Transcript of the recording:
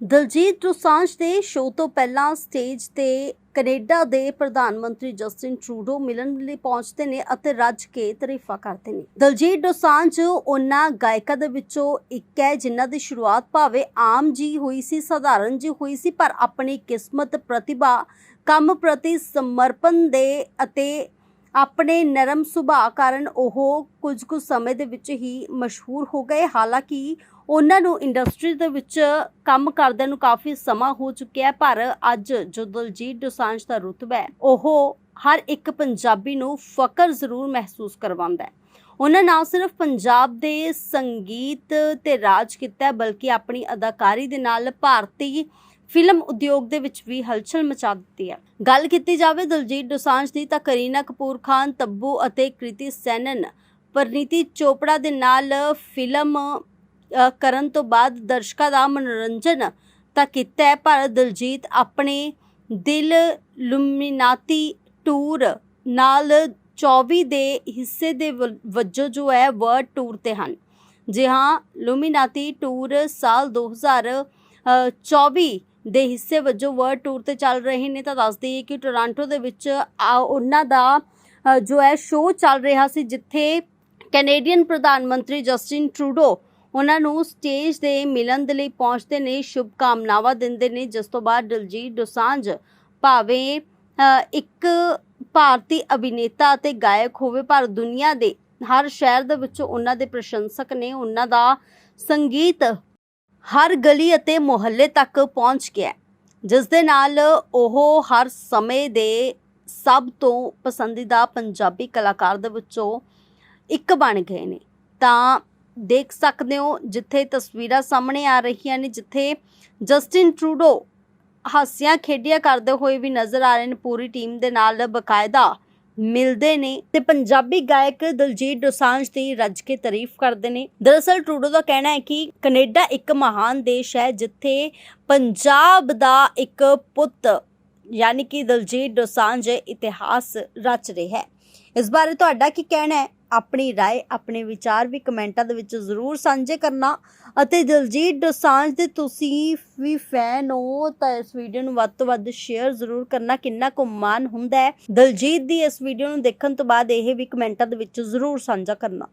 ਦਲਜੀਤ ਦੋਸਾਂਝ ਦੇ ਸ਼ੋਅ ਤੋਂ ਪਹਿਲਾਂ ਸਟੇਜ ਤੇ ਕੈਨੇਡਾ ਦੇ ਪ੍ਰਧਾਨ ਮੰਤਰੀ ਜਸਟਿਨ ਟਰੂਡੋ ਮਿਲਣ ਲਈ ਪਹੁੰਚਦੇ ਨੇ ਅਤੇ ਰੱਜ ਕੇ ਤਾਰੀਫਾਂ ਕਰਦੇ ਨੇ। ਦਲਜੀਤ ਦੋਸਾਂਝ ਉਹਨਾਂ ਗਾਇਕਾਂ ਦੇ ਵਿੱਚੋਂ ਇੱਕ ਹੈ ਜਿਨ੍ਹਾਂ ਦੀ ਸ਼ੁਰੂਆਤ ਭਾਵੇਂ ਆਮ ਜੀ ਹੋਈ ਸੀ, ਸਧਾਰਨ ਜੀ ਹੋਈ ਸੀ, ਪਰ ਆਪਣੀ ਕਿਸਮਤ, ਪ੍ਰਤਿਭਾ, ਕੰਮ ਪ੍ਰਤੀ ਸਮਰਪਣ ਦੇ ਅਤੇ ਆਪਣੇ ਨਰਮ ਸੁਭਾਅ ਕਾਰਨ ਉਹ ਕੁਝ ਕੁ ਸਮੇਂ ਦੇ ਵਿੱਚ ਹੀ ਮਸ਼ਹੂਰ ਹੋ ਗਏ। ਹਾਲਾਂਕਿ ਉਹਨਾਂ ਨੂੰ ਇੰਡਸਟਰੀ ਦੇ ਵਿੱਚ ਕੰਮ ਕਰਦਿਆਂ ਨੂੰ ਕਾਫੀ ਸਮਾਂ ਹੋ ਚੁੱਕਿਆ ਹੈ, ਪਰ ਅੱਜ ਜੋ ਦਲਜੀਤ ਦੋਸਾਂਝ ਦਾ ਰੁਤਬਾ ਹੈ, ਉਹ ਹਰ ਇੱਕ ਪੰਜਾਬੀ ਨੂੰ ਫਕਰ ਜ਼ਰੂਰ ਮਹਿਸੂਸ ਕਰਵਾਉਂਦਾ ਹੈ। ਉਹਨਾਂ ਨਾ ਸਿਰਫ ਪੰਜਾਬ ਦੇ ਸੰਗੀਤ ਤੇ ਰਾਜ ਕੀਤਾ ਬਲਕਿ ਆਪਣੀ ਅਦਾਕਾਰੀ ਦੇ ਨਾਲ ਭਾਰਤੀ ਫਿਲਮ ਉਦਯੋਗ ਦੇ ਵਿੱਚ ਵੀ ਹਲਚਲ ਮਚਾ ਦਿੱਤੀ ਹੈ। ਗੱਲ ਕੀਤੀ ਜਾਵੇ ਦਲਜੀਤ ਦੋਸਾਂਝ ਦੀ, ਤਾਂ ਕਰੀਨਾ ਕਪੂਰ ਖਾਨ, ਤੱਬੂ ਅਤੇ ਕ੍ਰਿਤੀ ਸੈਨਨ, ਪਰਨੀਤੀ ਚੋਪੜਾ ਦੇ ਨਾਲ ਫਿਲਮ ਕਰਨ ਤੋਂ ਬਾਅਦ ਦਰਸ਼ਕਾਂ ਦਾ ਮਨੋਰੰਜਨ ਤਾਂ ਕੀਤਾ ਪਰ ਦਿਲਜੀਤ ਆਪਣੇ ਦਿਲ ਲੁਮੀਨਾਤੀ ਟੂਰ ਨਾਲ 24 ਦੇ ਹਿੱਸੇ ਦੇ ਵਜੋਂ ਜੋ ਹੈ ਵਰਲਡ ਟੂਰ ਤੇ ਹਨ। ਜੀ ਹਾਂ ਲੁਮਿਨਾਤੀ ਟੂਰ ਸਾਲ 2024 ਦੇ ਹਿੱਸੇ ਵਜੋਂ ਵਰਲਡ ਟੂਰ ਤੇ ਚੱਲ ਰਹੇ ਨੇ। ਤਾਂ ਦੱਸ ਦਈਏ ਕਿ ਟੋਰਾਂਟੋ ਦੇ ਵਿੱਚ ਆ, ਉਹਨਾਂ ਦਾ ਜੋ ਹੈ ਸ਼ੋਅ ਚੱਲ ਰਿਹਾ ਸੀ ਜਿੱਥੇ ਕੈਨੇਡੀਅਨ ਪ੍ਰਧਾਨ ਮੰਤਰੀ ਜਸਟਿਨ ਟਰੂਡੋ ਉਹਨਾਂ ਨੂੰ ਸਟੇਜ 'ਤੇ ਮਿਲਣ ਦੇ ਲਈ ਪਹੁੰਚਦੇ ਨੇ ਸ਼ੁਭ ਕਾਮਨਾਵਾਂ ਦਿੰਦੇ ਨੇ। ਜਿਸ ਤੋਂ ਬਾਅਦ ਦਲਜੀਤ ਦੋਸਾਂਝ ਭਾਵੇਂ ਇੱਕ ਭਾਰਤੀ ਅਭਿਨੇਤਾ ਅਤੇ ਗਾਇਕ ਹੋਵੇ, ਪਰ ਦੁਨੀਆ ਦੇ ਹਰ ਸ਼ਹਿਰ ਦੇ ਵਿੱਚ ਉਹਨਾਂ ਦੇ ਪ੍ਰਸ਼ੰਸਕ ਨੇ ਉਹਨਾਂ ਦਾ ਸੰਗੀਤ ਹਰ ਗਲੀ ਅਤੇ ਮੁਹੱਲੇ ਤੱਕ ਪਹੁੰਚ ਗਿਆ ਜਿਸ ਦੇ ਨਾਲ ਉਹ ਹਰ ਸਮੇਂ ਦੇ ਸਭ ਤੋਂ ਪਸੰਦੀਦਾ ਪੰਜਾਬੀ ਕਲਾਕਾਰ ਦੇ ਵਿੱਚੋਂ ਇੱਕ ਬਣ ਗਏ ਨੇ। ਤਾਂ ਦੇਖ ਸਕਦੇ ਹੋ, ਜਿੱਥੇ ਤਸਵੀਰਾਂ ਸਾਹਮਣੇ ਆ ਰਹੀਆਂ ਨੇ, ਜਿੱਥੇ ਜਸਟਿਨ ਟਰੂਡੋ ਹਾਸੀਆਂ ਖੇਡੀਆਂ ਕਰਦੇ ਹੋਏ ਵੀ ਨਜ਼ਰ ਆ ਰਹੇ ਨੇ, ਪੂਰੀ ਟੀਮ ਦੇ ਨਾਲ ਬਕਾਇਦਾ ਮਿਲਦੇ ਨੇ ਤੇ ਪੰਜਾਬੀ ਗਾਇਕ ਦਲਜੀਤ ਦੋਸਾਂਝ ਦੀ ਰੱਜ ਕੇ ਤਾਰੀਫ ਕਰਦੇ ਨੇ। ਦਰਅਸਲ ਟਰੂਡੋ ਦਾ ਕਹਿਣਾ ਹੈ ਕਿ ਕੈਨੇਡਾ ਇੱਕ ਮਹਾਨ ਦੇਸ਼ ਹੈ, ਜਿੱਥੇ ਪੰਜਾਬ ਦਾ ਇੱਕ ਪੁੱਤ, ਯਾਨੀ ਕਿ ਦਲਜੀਤ ਦੋਸਾਂਝ, ਇਤਿਹਾਸ ਰਚ ਰਿਹਾ ਹੈ। ਇਸ ਬਾਰੇ ਤੁਹਾਡਾ ਕੀ ਕਹਿਣਾ ਹੈ ਆਪਣੀ رائے ਆਪਣੇ ਵਿਚਾਰ ਵੀ ਕਮੈਂਟਾਂ ਦੇ ਵਿੱਚ ਜ਼ਰੂਰ ਸਾਂਝੇ ਕਰਨਾ ਅਤੇ ਦਿਲਜੀਤ ਦੋਸਾਂਝ ਦੇ ਤੁਸੀਂ ਵੀ ਫੈਨ ਹੋ ਤਾਂ ਇਸ ਵੀਡੀਓ ਨੂੰ ਵੱਧ ਤੋਂ ਵੱਧ ਸ਼ੇਅਰ ਜ਼ਰੂਰ ਕਰਨਾ ਕਿੰਨਾ ਕੁ ਮਾਣ ਹੁੰਦਾ ਹੈ ਦਿਲਜੀਤ ਦੀ ਇਸ ਵੀਡੀਓ ਨੂੰ ਦੇਖਣ ਤੋਂ ਬਾਅਦ ਇਹ ਵੀ ਕਮੈਂਟਾਂ ਦੇ ਵਿੱਚ ਜ਼ਰੂਰ ਸਾਂਝਾ ਕਰਨਾ